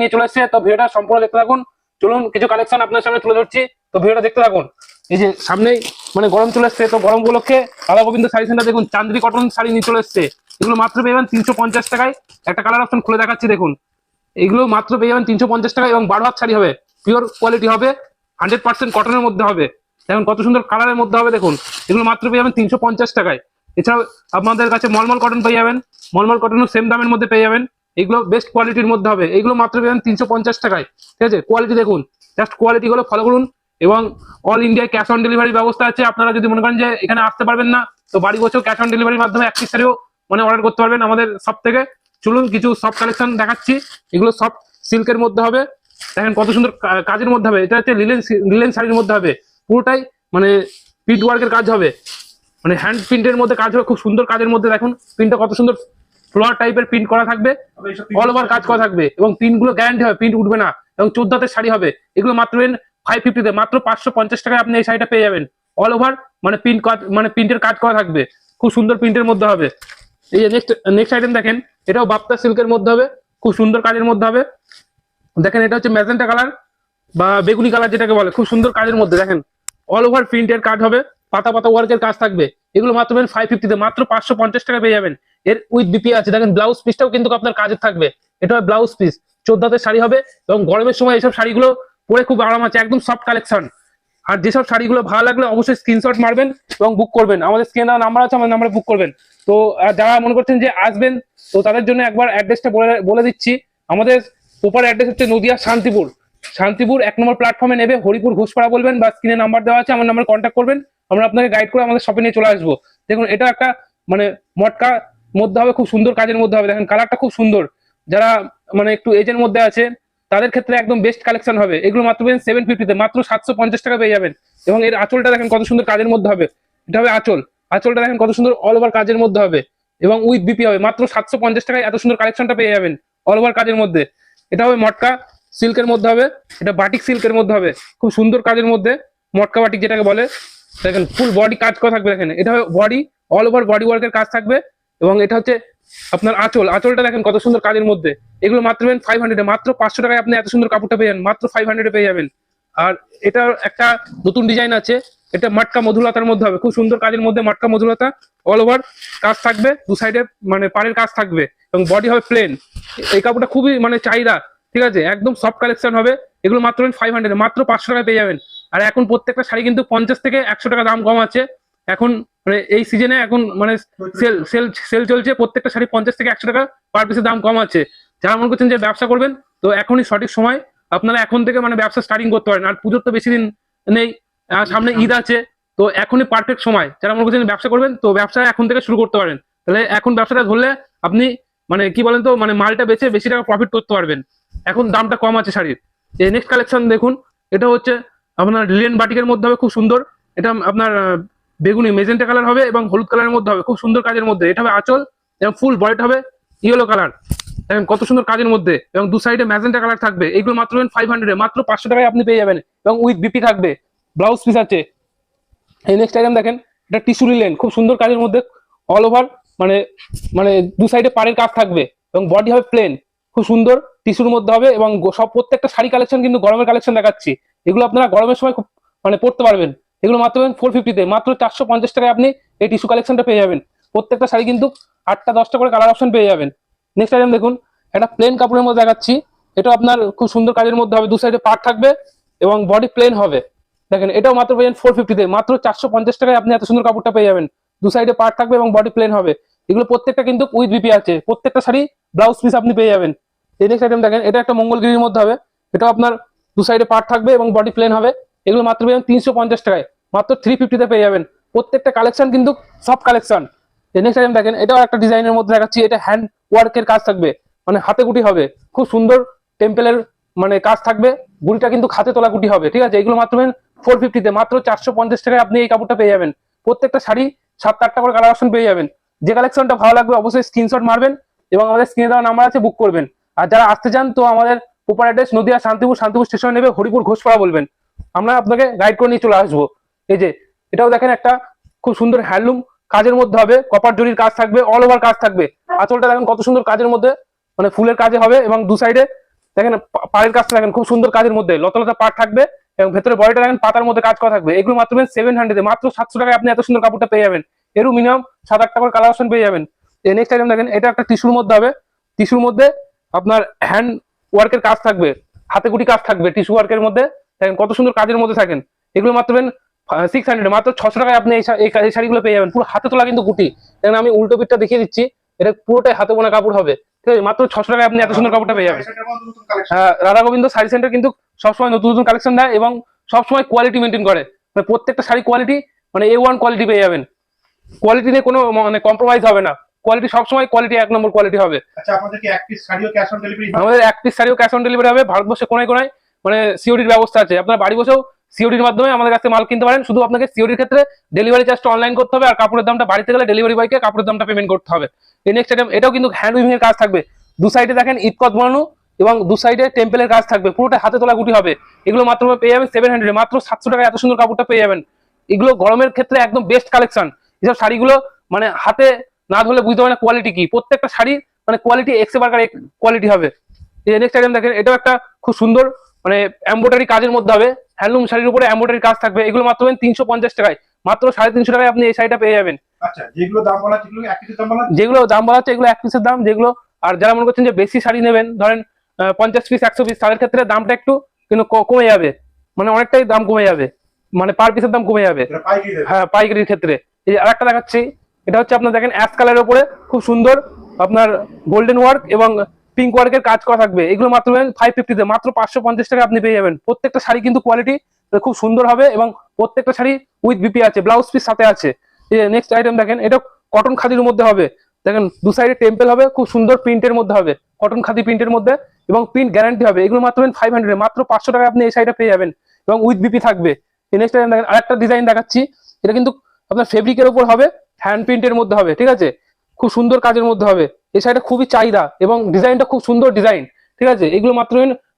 নিয়ে চলে এসেছে তো ভিডিওটা সম্পূর্ণ দেখতে থাকুন। চলুন, কিছু কালেকশন আপনার সামনে তুলে ধরছি। তো ভিডিওটা দেখতে থাকুন। এই যে সামনেই মানে গরম চলে এসছে তো গরম উপলক্ষে রাধা গোবিন্দ শাড়ি সেন্টার দেখুন, চান্দ্রি কটন শাড়ি নিয়ে চলে এসছে। এগুলো মাত্র পেয়ে যাবেন তিনশো পঞ্চাশ টাকায়। একটা কালার অপশন খুলে দেখাচ্ছি, দেখুন। এগুলো মাত্র পেয়ে যাবেন তিনশো পঞ্চাশ টাকা এবং বারো হাত শাড়ি হবে। পিওর কোয়ালিটি হবে হান্ড্রেড পার্সেন্ট কটনের মধ্যে হবে। দেখুন, কত সুন্দর কালারের মধ্যে হবে, দেখুন। এগুলো মাত্র পেয়ে যাবেন তিনশো পঞ্চাশ টাকায়। এছাড়াও আপনাদের কাছে মলমল কটন পেয়ে যাবেন। মলমল কটনও সেম দামের মধ্যে পেয়ে যাবেন। এগুলো বেস্ট কোয়ালিটির মধ্যে হবে। এগুলো মাত্র পেয়ে তিনশো টাকায়। ঠিক আছে? কোয়ালিটি দেখুন। জাস্ট কোয়ালিটি গুলো ফলো করুন এবং অল ইন্ডিয়ায় ক্যাশ অন ডেলিভারি ব্যবস্থা আছে। আপনারা যদি মনে করেন যে এখানে আসতে পারবেন না, তো বাড়ি বসেও ক্যাশ অন ডেলিভারির মাধ্যমে এক পিস শাড়িও মানে অর্ডার করতে পারবেন আমাদের সব থেকে। চলুন, কিছু সব কালেকশন দেখাচ্ছি। এগুলো সব সিল্কের মধ্যে হবে। দেখেন কত সুন্দর কাজের মধ্যে হবে। এটা হচ্ছে লিলেন লিলেন শাড়ির মধ্যে হবে। পুরোটাই মানে প্রিন্ট ওয়ার্কের কাজ হবে। মানে হ্যান্ড প্রিন্টের মধ্যে কাজ হবে। খুব সুন্দর কাজের মধ্যে দেখুন। প্রিন্টটা কত সুন্দর ফ্লোয়ার টাইপের প্রিন্ট করা থাকবে অল ওভার কাজ করা থাকবে এবং প্রিন্টগুলো গ্যারান্টি হবে প্রিন্ট উঠবে না এবং চোদ্দ হাতের শাড়ি হবে। এগুলো মাত্র ফাইভ ফিফটিতে মাত্র পাঁচশো পঞ্চাশ টাকায় আপনি এই শাড়িটা পেয়ে যাবেন। অল ওভার মানে প্রিন্ট কাজ মানে প্রিন্টের কাজ করা থাকবে। খুব সুন্দর প্রিন্টের মধ্যে হবে। এই যে নেক্সট নেক্সট আইটেম দেখেন এটাও বাপ্তা সিল্কের মধ্যে হবে খুব সুন্দর কাজের মধ্যে হবে। দেখেন এটা হচ্ছে ম্যাজেন্টা কালার বা বেগুনি কালার যেটাকে বলে খুব সুন্দর কাজের মধ্যে দেখেন। অল ওভার প্রিন্টের কাজ হবে পাতা পাতা ওয়ার্কের কাজ থাকবে। এগুলো মাত্র ফাইভ ফিফটিতে মাত্র পাঁচশো পঞ্চাশ টাকা পেয়ে যাবেন। এর উইথ বিপি আছে। দেখেন ব্লাউজ পিসটাও কিন্তু আপনার কাজের থাকবে। এটা ব্লাউজ পিস চোদ্দ হাতের শাড়ি হবে এবং গরমের সময় এইসব শাড়িগুলো পরে খুব আরাম আছে। একদম সফট কালেকশন আর যেসব শাড়িগুলো ভালো লাগলে অবশ্যই স্ক্রিনশট মারবেন এবং বুক করবেন। আমাদের স্ক্রিনে নাম্বার আছে, আমাদের নাম্বারে বুক করবেন। তো যারা মনে করছেন যে আসবেন, তো তাদের জন্য একবার অ্যাড্রেসটা বলে বলে দিচ্ছি। আমাদের প্রপার অ্যাড্রেস হচ্ছে নদিয়া শান্তিপুর। শান্তিপুর এক নম্বর প্ল্যাটফর্মে নেবে। হরিপুর ঘোষপাড়া বলবেন বা স্ক্রিনে নাম্বার দেওয়া আছে, আমার নাম্বারে কন্ট্যাক্ট করবেন। আমরা আপনাকে গাইড করে আমাদের শপে নিয়ে চলে আসব। দেখুন, এটা একটা মানে মটকা মধ্যে হবে, খুব সুন্দর কাজের মধ্যে হবে। দেখেন কালারটা খুব সুন্দর। যারা মানে একটু এজের মধ্যে আছে, তাদের ক্ষেত্রে একদম বেস্ট কালেকশন হবে। এগুলো মাত্র পেয়েন সেভেন ফিফটিতে মাত্র সাতশো পঞ্চাশ টাকা পেয়ে যাবেন। এবং এর আঁচলটা দেখেন কত সুন্দর কাজের মধ্যে হবে। এটা হবে আঁচল। আঁচলটা দেখেন কত সুন্দর অল ওভার কাজের মধ্যে হবে। এবং উইথ বিপি হবে। মাত্র সাতশো পঞ্চাশ টাকায় এত সুন্দর কালেকশনটা পেয়ে যাবেন অল ওভার কাজের মধ্যে। এটা হবে মটকা সিল্কের মধ্যে হবে। এটা বাটিক সিল্কের মধ্যে হবে। খুব সুন্দর কাজের মধ্যে। মটকা বাটিক যেটাকে বলে। দেখেন ফুল বডি কাজ করা থাকবে। দেখেন, এটা হবে বডি অল ওভার বডি ওয়ার্কের কাজ থাকবে। এবং এটা হচ্ছে আপনার আঁচল। আঁচলটা দেখেন কত সুন্দর কাজের মধ্যে। এগুলো মাত্র পেন ফাইভ হান্ড্রেডে মাত্র পাঁচশো টাকায় আপনি এত সুন্দর কাপড়টা পেয়ে মাত্র ফাইভ হান্ড্রেডে পেয়ে যাবেন। আর এটার একটা নতুন ডিজাইন আছে। এটা মটকা মধুলতার মধ্যে হবে। খুব সুন্দর কাজের মধ্যে মটকা মধুলতা অল ওভার কাজ থাকবে। দু সাইডে মানে পাড়ের কাজ থাকবে এবং বডি হবে প্লেন এই কাপড়টা খুবই মানে চাহিদা, ঠিক আছে? একদম সফট কালেকশন হবে। এগুলো মাত্র ফাইভ হান্ড্রেড মাত্র পাঁচশো টাকায় পেয়ে যাবেন। আর এখন প্রত্যেকটা শাড়ি কিন্তু পঞ্চাশ থেকে একশো টাকা দাম কম আছে। এখন মানে এই সিজনে এখন মানে সেল সেল সেল চলছে। প্রত্যেকটা শাড়ি পঞ্চাশ থেকে একশো টাকা পার পিসের দাম কম আছে। যারা মনে করছেন যে ব্যবসা করবেন তো এখনই সঠিক সময়। আপনারা এখন থেকে মানে ব্যবসা স্টার্টিং করতে পারেন। আর পুজোর তো বেশি দিন নেই সামনে ঈদ আছে তো এখনই পারফেক্ট সময়। যারা মনে করছেন ব্যবসা করবেন তো ব্যবসা এখন থেকে শুরু করতে পারেন। তাহলে এখন ব্যবসাটা ধরলে আপনি মানে কি বলেন তো মানে মালটা বেচে বেশি টাকা প্রফিট করতে পারবেন। এখন দামটা কম আছে শাড়ির। এই নেক্সট কালেকশন দেখুন। এটা হচ্ছে আপনার লিলেন বাটিকের মধ্যে হবে খুব সুন্দর। এটা আপনার বেগুনি মেজেন্টা কালার হবে এবং হলুদ কালারের মধ্যে হবে। খুব সুন্দর কাজের মধ্যে। এটা হবে আঁচল এবং ফুল বডিটা হবে ইয়েলো কালার দেখেন কত সুন্দর কাজের মধ্যে এবং দু সাইডে ম্যাজেন্টা কালার থাকবে। এগুলো মাত্র ফাইভ হান্ড্রেড মাত্র পাঁচশো টাকায় আপনি পেয়ে যাবেন এবং উইথ বিপি থাকবে। ব্লাউজ পিস আছে। এই নেক্সট আইটেম দেখেন, এটা টিস্যু লিলেন খুব সুন্দর কাজের মধ্যে অল ওভার মানে মানে দু সাইডে পাড়ের কাজ থাকবে এবং বডি হবে প্লেন খুব সুন্দর টিস্যুর মধ্যে হবে এবং সব প্রত্যেকটা শাড়ি কালেকশন কিন্তু গরমের কালেকশন দেখাচ্ছি। এগুলো আপনারা গরমের সময় খুব মানে পড়তে পারবেন। এগুলো মাত্র ফোর ফিফটিতে মাত্র চারশো পঞ্চাশ টাকায় আপনি এই টিস্যু কালেকশনটা পেয়ে যাবেন। প্রত্যেকটা শাড়ি কিন্তু আটটা, দশটা করে কালার অপশন পেয়ে যাবেন। নেক্সট আইটেম দেখুন, একটা প্লেন কাপড়ের মধ্যে দেখাচ্ছি। এটা আপনার খুব সুন্দর কাজের মধ্যে হবে, দু সাইডে পার্ট থাকবে এবং বডি প্লেন হবে। দেখেন, এটাও মাত্র পেয়ে যাবেন ফোর ফিফটিতে মাত্র চারশো পঞ্চাশ টাকায় আপনি এত সুন্দর কাপড়টা পেয়ে যাবেন। দু সাইডে পার্ট থাকবে এবং বডি প্লেন হবে। এগুলো প্রত্যেকটা কিন্তু উইথ বিপি আছে। প্রত্যেকটা শাড়ি ব্লাউজ পিস আপনি পেয়ে যাবেন। এই নেক্সট আইটেম দেখেন, এটা একটা মঙ্গলগিরির মধ্যে হবে। এটাও আপনার দু সাইডে পার্ট থাকবে এবং বডি প্লেন হবে। এগুলো মাত্র পেয়ে তিনশো পঞ্চাশ টাকায়। মাত্র থ্রি ফিফটিতে পেয়ে যাবেন। প্রত্যেকটা কালেকশন কিন্তু সব কালেকশন নেক্সট আইটেম দেখেন, এটাও একটা ডিজাইনের মধ্যে দেখাচ্ছি। এটা হ্যান্ড ওয়ার্কের কাজ থাকবে। মানে হাতে গুটি হবে। খুব সুন্দর টেম্পেলের মানে কাজ থাকবে। গুড়িটা কিন্তু খাতে তোলা গুটি হবে। ঠিক আছে? এগুলো মাত্র ফোর ফিফটিতে মাত্র চারশো পঞ্চাশ টাকায় আপনি এই কাপড়টা পেয়ে যাবেন। প্রত্যেকটা শাড়ি সাত আটটা করে কালার অপশন পেয়ে যাবেন। যে কালেকশনটা ভালো লাগবে অবশ্যই স্ক্রিনশট মারবেন এবং আমাদের স্ক্রিনে দেওয়া নাম্বার আছে বুক করবেন। আর যারা আসতে চান, তো আমাদের proper address Nadia Shantipur Shantipur station নেবে, হরিপুর ঘোষপাড়া বলবেন। আমরা আপনাকে গাইড করে নিয়ে চলে আসব। এই যে, এটাও দেখেন একটা খুব সুন্দর হ্যান্ডলুম কাজের মধ্যে হবে কপার জরির কাজ থাকবে অল ওভার কাজ থাকবে। আঁচলটা দেখেন কত সুন্দর কাজের মধ্যে মানে ফুলের কাজে হবে এবং দু সাইডে দেখেন পাড়ের কাজটা দেখেন খুব সুন্দর কাজের মধ্যে, লতা লতা পাড় থাকবে এবং ভেতরে বডিটা দেখেন পাতার মধ্যে কাজ করা থাকবে। এগুলো মাত্র সেভেন হান্ড্রেড মাত্র সাতশো টাকায় আপনি এত সুন্দর কাপড়টা পেয়ে যাবেন। এরও মিনিমাম সাত আট টাকার কালার অপশন পেয়ে যাবেন। নেক্সট আইটেম দেখেন, এটা একটা টিস্যুর মধ্যে হবে। টিস্যুর মধ্যে আপনার হ্যান্ড ওয়ার্কের কাজ থাকবে, হাতে গুটি কাজ থাকবে টিস্যু ওয়ার্কের মধ্যে। দেখেন কত সুন্দর কাজের মধ্যে থাকেন। এগুলো মাত্র সিক্স হান্ড্রেড মাত্র ছশো টাকায় আপনি এই শাড়িগুলো পেয়ে যাবেন। পুরো হাতে তোলা কিন্তু গুটি। দেখেন আমি উল্টো পিঠটা দেখিয়ে দিচ্ছি। এটা পুরোটাই হাতে বোনা কাপড় হবে। ঠিক আছে? মাত্র ছশো টাকায় আপনি এত সুন্দর কাপড়টা পেয়ে যাবেন। হ্যাঁ, রাধা গোবিন্দ শাড়ি সেন্টার কিন্তু সবসময় নতুন নতুন কালেকশন দেয় এবং সবসময় কোয়ালিটি মেনটেন করে। মানে প্রত্যেকটা শাড়ি কোয়ালিটি মানে এ ওয়ান কোয়ালিটি পেয়ে যাবেন। কোয়ালিটি নিয়ে কোনো মানে কম্প্রোমাইজ হবে না। কোয়ালিটি সবসময় কোয়ালিটি এক নম্বর কোয়ালিটি হবে। আচ্ছা আপনাদের কি এক পিস শাড়িও ক্যাশ অন ডেলিভারি আমাদের এক পিস শাড়িও ক্যাশ অন ডেলিভারি হবে। ভারতবর্ষে কোনায় কোনায় মানে সিওডির ব্যবস্থা আছে। আপনার বাড়ি বসেও সিওডির মাধ্যমে আমাদের কাছে মাল কিনতে পারেন। শুধু আপনাকে সিওডির ক্ষেত্রে ডেলিভারি চার্জটা অনলাইন করতে হবে আর কাপড়ের দামটা বাড়িতে গেলে ডেলিভারি বয়কে কাপড়ের দামটা পেমেন্ট করতে হবে। এই নেক্সট আইটেম এটাও কিন্তু হ্যান্ড উইভিং এর কাজ থাকবে। দু সাইডে দেখেন ইটকত বানানো এবং দু সাইডে টেম্পেলের কাজ থাকবে। পুরোটা হাতে তোলা গুটি হবে। এগুলো মাত্র পেয়ে যাবেন সেভেন হান্ড্রেড মাত্র সাতশো টাকা এত সুন্দর কাপড়টা পেয়ে যাবেন। এগুলো গরমের ক্ষেত্রে একদম বেস্ট কালেকশন এসব শাড়িগুলো মানে হাতে না ধরলে বুঝতে পারে না কোয়ালিটি কি। প্রত্যেকটা শাড়ি মানে কোয়ালিটি এক্সে বার্গার কোয়ালিটি হবে। নেক্সট আইটেম দেখেন, এটাও একটা খুব সুন্দর মানে এম্ব্রয়ডারি কাজের মধ্যে হবে হ্যান্ডলুম শাড়ির উপরে এম্ব্রয়ডারি কাজ থাকবে এগুলো মাত্র তিনশো পঞ্চাশ টাকায়। মাত্র সাড়ে তিনশো টাকায় আপনি এই শাড়িটা পেয়ে যাবেন। আচ্ছা যেগুলো দাম বলা হচ্ছে এগুলো এক পিসের দাম যেগুলো আর যারা মনে করছেন যে বেশি শাড়ি নেবেন ধরেন পঞ্চাশ পিস একশো পিস তাদের ক্ষেত্রে দামটা একটু কিন্তু কমে যাবে। মানে অনেকটাই দাম কমে যাবে। মানে পার পিসের দাম কমে যাবে। হ্যাঁ পাইকারির ক্ষেত্রে। এই যে আরেকটা দেখাচ্ছি এটা হচ্ছে আপনার দেখেন অ্যাশ কালারের উপরে খুব সুন্দর আপনার গোল্ডেন ওয়ার্ক এবং পিঙ্ক ওয়ার্কের কাজ করা থাকবে। এগুলো মাত্র ফাইভ ফিফটিতে মাত্র পাঁচশো পঞ্চাশ টাকা আপনি পেয়ে যাবেন। প্রত্যেকটা শাড়ি কিন্তু কোয়ালিটি খুব সুন্দর হবে এবং প্রত্যেকটা শাড়ি উইথ বিপি আছে ব্লাউজ পিস সাথে আছে। নেক্সট আইটেম দেখেন, এটা কটন খাদির মধ্যে হবে। দেখেন, দু সাইডে টেম্পেল হবে, খুব সুন্দর প্রিন্টের মধ্যে হবে। কটন খাদি প্রিন্টের মধ্যে এবং প্রিন্ট গ্যারান্টি হবে। এগুলো মাত্র ফাইভ হান্ড্রেড মাত্র পাঁচশো টাকা আপনি এই শাড়িটা পেয়ে যাবেন এবং উইথ বিপি থাকবে। নেক্সট আইটেম দেখেন, আরেকটা ডিজাইন দেখাচ্ছি। এটা কিন্তু আপনার ফেব্রিকের উপর হবে হ্যান্ড প্রিন্টের মধ্যে হবে, ঠিক আছে? খুব সুন্দর কাজের মধ্যে হবে। এই শাড়িটা খুবই চাহিদা এবং ডিজাইনটা খুব সুন্দর ডিজাইন ঠিক আছে? এগুলো মাত্র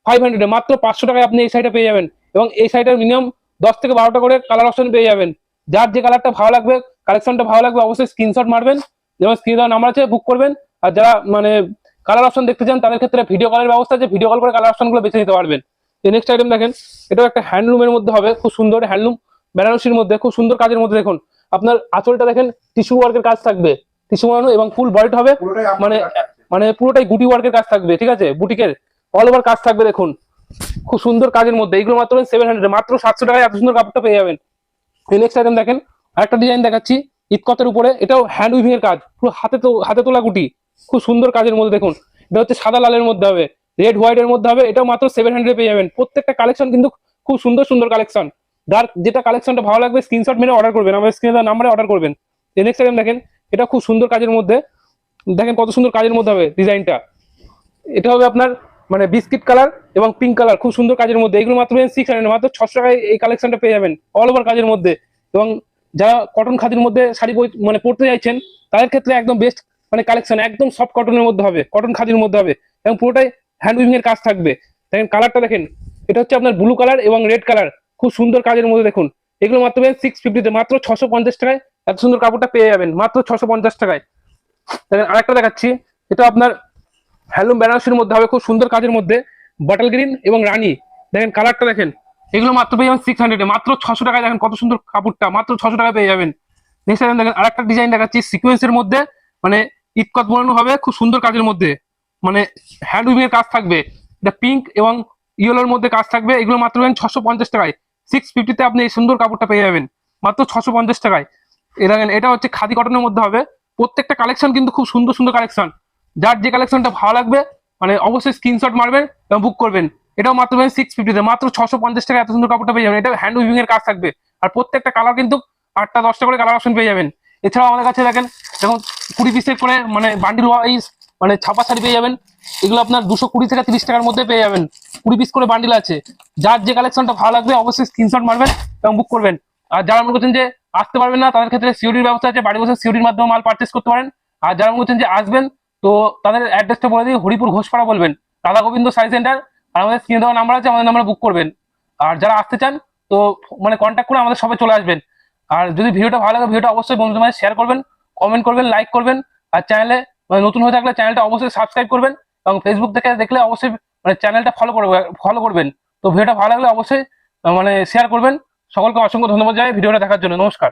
ফাইভ হান্ড্রেড মাত্র পাঁচশো টাকায় আপনি এই শাড়িটা পেয়ে যাবেন এবং এই শাড়িটার মিনিমাম দশ থেকে বারোটা করে কালার অপশন পেয়ে যাবেন। যার যে কালারটা ভালো লাগবে কালেকশনটা ভালো লাগবে, অবশ্যই স্ক্রিনশট মারবেন, যেমন স্ক্রিন দেওয়ার নাম্বার আছে বুক করবেন। আর যারা মানে কালার অপশন দেখতে চান, তাদের ক্ষেত্রে ভিডিও কলের ব্যবস্থা আছে ভিডিও কল করে কালার অপশনগুলো বেছে নিতে পারবেন। নেক্সট আইটেম দেখেন, এটাও একটা হ্যান্ডলুমের মধ্যে হবে, খুব সুন্দর হ্যান্ডলুম বেনারসির মধ্যে, খুব সুন্দর কাজের মধ্যে দেখুন। আপনার আঁচলটা দেখেন টিস্যু ওয়ার্কের কাজ থাকবে। বানানো এবং ফুল বডিট হবে মানে মানে পুরোটাই গুটি ওয়ার্কের কাজ থাকবে ঠিক আছে? বুটিকের অল ওভার কাজ থাকবে দেখুন। খুব সুন্দর কাজের মধ্যে। এগুলো মাত্র সেভেন হান্ড্রেড মাত্র সাতশো টাকায় এত সুন্দর কাপড়টা পেয়ে যাবেন। নেক্সট আইটেম দেখেন আরেকটা ডিজাইন দেখাচ্ছি ইটকতের উপরে। এটাও হ্যান্ড উইভিং এর কাজ পুরো হাতে তো হাতে তোলা গুটি। খুব সুন্দর কাজের মধ্যে দেখুন। এটা হচ্ছে সাদা লালের মধ্যে হবে রেড হোয়াইট এর মধ্যে হবে এটাও মাত্র সেভেন হান্ড্রেড পেয়ে যাবেন। প্রত্যেকটা কালেকশন কিন্তু খুব সুন্দর সুন্দর কালেকশন যার যেটা কালেকশনটা ভালো লাগবে স্ক্রিনশট মেরে অর্ডার করবেন। আমার স্ক্রিনে নাম্বারে অর্ডার করবেন। নেক্সট আইটেম দেখেন এটা খুব সুন্দর কাজের মধ্যে। দেখেন কত সুন্দর কাজের মধ্যে হবে ডিজাইনটা। এটা হবে আপনার মানে বিস্কিট কালার এবং পিঙ্ক কালার, খুব সুন্দর কাজের মধ্যে। এগুলো মাত্র সিক্স হান্ড্রেড মাত্র ছশো টাকায় এই কালেকশনটা পেয়ে যাবেন অল ওভার কাজের মধ্যে। এবং যারা কটন খাদির মধ্যে শাড়ি মানে পড়তে চাইছেন তাদের ক্ষেত্রে একদম বেস্ট মানে কালেকশন একদম সফট কটনের মধ্যে হবে কটন খাদির মধ্যে হবে। এবং পুরোটাই হ্যান্ড উইভিং এর কাজ থাকবে। দেখেন কালারটা দেখেন, এটা হচ্ছে আপনার ব্লু কালার এবং রেড কালার খুব সুন্দর কাজের মধ্যে দেখুন, এগুলো মাত্র সিক্স ফিফটিতে মাত্র ছশো পঞ্চাশ টাকায় এত সুন্দর কাপড়টা পেয়ে যাবেন, মাত্র ছশো পঞ্চাশ টাকায়। দেখেন, আরেকটা দেখাচ্ছি, এটা আপনার হ্যালুম বেনারসির মধ্যে হবে, খুব সুন্দর কাজের মধ্যে, বটল গ্রিন এবং রানী। দেখেন, কালারটা দেখেন, এগুলো মাত্র পেয়ে যাবেন সিক্স হান্ড্রেডে মাত্র ছশো টাকায় দেখেন কত সুন্দর কাপড়টা, মাত্র ছশো টাকায় পেয়ে যাবেন। নেক্সট দেখেন, আরেকটা ডিজাইন দেখাচ্ছি সিকোয়েন্সের মধ্যে মানে ইটকত বানানো হবে, খুব সুন্দর কাজের মধ্যে মানে হ্যান্ড উইভিং এর কাজ থাকবে, এটা পিঙ্ক এবং ইয়েলোর মধ্যে কাজ থাকবে, এগুলো মাত্র পেবেন ছশো পঞ্চাশ টাকায়। সিক্স ফিফটিতে আপনি এই সুন্দর কাপড়টা পেয়ে যাবেন, মাত্র ছশো পঞ্চাশ টাকায়। এটা হচ্ছে খাদি কটনের মধ্যে হবে। প্রত্যেকটা কালেকশন কিন্তু খুব সুন্দর সুন্দর কালেকশন যার যে কালেকশনটা ভালো লাগবে মানে অবশ্যই স্ক্রিনশট মারবেন এবং বুক করবেন। এটাও মাত্র সিক্স ফিফটিতে মাত্র ছশো পঞ্চাশ টাকা এত সুন্দর কাপড়টা পেয়ে যাবেন। এটা হ্যান্ড উইভিং এর কাজ থাকবে। আর প্রত্যেকটা কালার কিন্তু আটটা দশটা করে কালার অপশন পেয়ে যাবেন। এছাড়াও আমাদের কাছে দেখেন, দেখুন, কুড়ি পিসের করে মানে বান্ডিল ওয়াইজ মানে ছাপা শাড়ি পেয়ে যাবেন। এগুলো আপনার দুশো কুড়ি থেকে তিরিশ টাকার মধ্যে পেয়ে যাবেন। কুড়ি পিস করে বান্ডিল আছে। যার যে কালেকশনটা ভালো লাগবে, অবশ্যই স্ক্রিনশট মারবেন এবং বুক করবেন। আর যারা মনে করছেন যে আসতে পারবেন না, তাদের ক্ষেত্রে সিওরির ব্যবস্থা আছে, বাড়ি বসে সিওরির মাধ্যমে মাল পারচেস করতে পারেন। আর যারা মনে করছেন যে আসবেন, তো তাদের অ্যাড্রেসটা বলে দিই, হরিপুর ঘোষপাড়া বলবেন রাধা গোবিন্দ শাড়ি সেন্টার আর আমাদের স্ক্রিনে দেওয়া নাম্বার আছে, আমাদের নাম্বারে বুক করবেন। আর যারা আসতে চান, তো মানে কন্ট্যাক্ট করে আমাদের সবাই চলে আসবেন। আর যদি ভিডিওটা ভালো লাগে, ভিডিওটা অবশ্যই বন্ধুদের মাঝে শেয়ার করবেন কমেন্ট করবেন লাইক করবেন, আর চ্যানেলে মানে নতুন হয়ে থাকলে চ্যানেলটা অবশ্যই সাবস্ক্রাইব করবেন, এবং ফেসবুক থেকে দেখলে অবশ্যই মানে চ্যানেলটা ফলো করবে ফলো করবেন। তো ভিডিওটা ভালো লাগলে অবশ্যই মানে শেয়ার করবেন। সকলকে অসংখ্য ধন্যবাদ জানাই। ভিডিওটা দেখার জন্য নমস্কার।